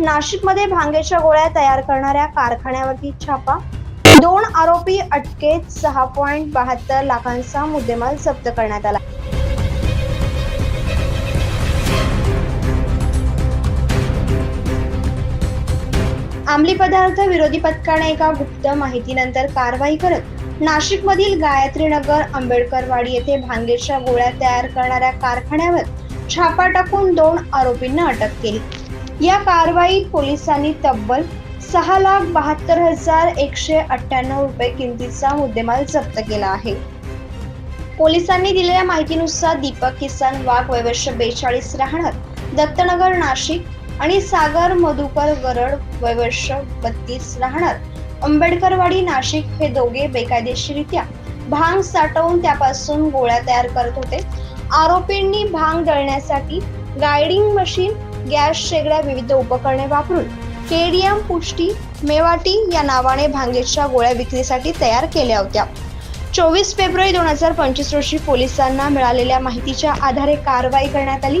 नाशिकमध्ये भांगेच्या गोळ्या तयार करणाऱ्या कारखान्यावरती छापा. दोन आरोपी अटकेत सहा पॉईंट बहात्तर लाखांचा मुद्देमाल जप्त करण्यात आला. अंमली पदार्थ विरोधी पथकाने एका गुप्त माहितीनंतर कारवाई करत नाशिकमधील गायत्री नगर आंबेडकरवाडी येथे भांगेच्या गोळ्या तयार करणाऱ्या कारखान्यावर छापा टाकून दोन आरोपींना अटक केली. या कारवाईत पोलिसांनी तब्बल सहा लाख बहात्तर हजार एकशे अठ्ठ्याण्णव रुपये किमतीचा मुद्देमाल जप्त केला आहे. पोलिसांनी दिलेल्या माहितीनुसार दीपक किसन वाघ वयवर्ष बेचाळीस राहणार दत्तनगर नाशिक आणि सागर मधुकर गरड वयवर्ष बत्तीस राहणार. आंबेडकरवाडी नाशिक हे दोघे बेकायदेशीरित्या भांग साठवून त्यापासून गोळ्या तयार करत होते. आरोपींनी भांग दळण्यासाठी गायडिंग मशीन गॅस शेगड्या विविध उपकरणे वापरून केडीएम पुष्टी मेवाटी या नावाने भांगेच्या गोळ्या विक्रीसाठी तयार केल्या होत्या. चोवीस फेब्रुवारी दोन हजार पंचवीस रोजी पोलिसांना मिळालेल्या माहितीच्या आधारे कारवाई करण्यात आली.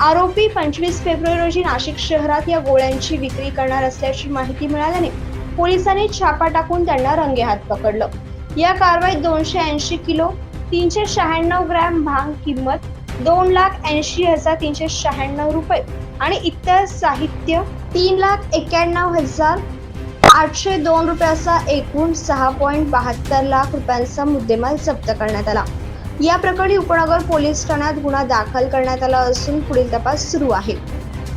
आरोपी पंचवीस फेब्रुवारी रोजी नाशिक शहरात या गोळ्यांची विक्री करणार असल्याची माहिती मिळाल्याने पोलिसांनी छापा टाकून त्यांना रंगेहात पकडलं. या कारवाईत दोनशे ऐंशी किलो तीनशे शहाण्णव ग्रॅम भांग किंमत दोन लाख ऐंशी हजार तीनशे शहाण्णव रुपये आणि इतर साहित्य तीन लाख एक्क्याण्णव हजार आठशे दोन रुपयाचा एकूण सहा पॉईंट बहात्तर लाख रुपयांचा मुद्देमाल जप्त करण्यात आला. या प्रकरणी उपनगर पोलीस ठाण्यात गुन्हा दाखल करण्यात आला असून पुढील तपास सुरू आहे.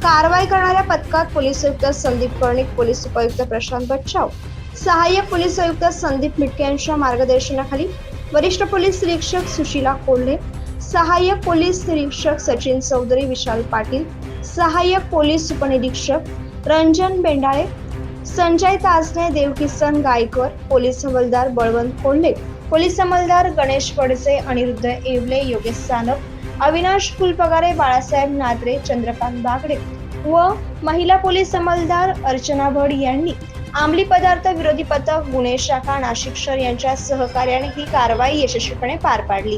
कारवाई करणाऱ्या पथकात पोलीस आयुक्त संदीप कर्णिक पोलीस उपायुक्त प्रशांत बच्चाव सहाय्यक पोलीस आयुक्त संदीप मिटके यांच्या मार्गदर्शनाखाली वरिष्ठ पोलीस निरीक्षक सुशीला कोल्हे सहाय्यक पोलीस निरीक्षक सचिन चौधरी विशाल पाटील सहाय्यक पोलीस उपनिरीक्षक रंजन बेंडाळे संजय तासने देवकिसन गायकर पोलीस हवालदार बळवंत कोंडे पोलीस अंमलदार गणेश पडसे अनिरुद्ध येवले योगेश सानप अविनाश फुलपगारे बाळासाहेब नादरे चंद्रकांत बागडे व महिला पोलीस अंमलदार अर्चना भड यांनी अंमली पदार्थ विरोधी पथक गुन्हे शाखा नाशिक शहर यांच्या सहकार्याने ही कारवाई यशस्वीपणे पार पाडली.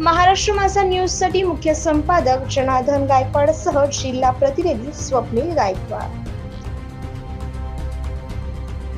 महाराष्ट्र माझा न्यूजसाठी मुख्य संपादक जनार्दन गायकवाड सह जिल्हा प्रतिनिधी स्वप्नील गायकवाड.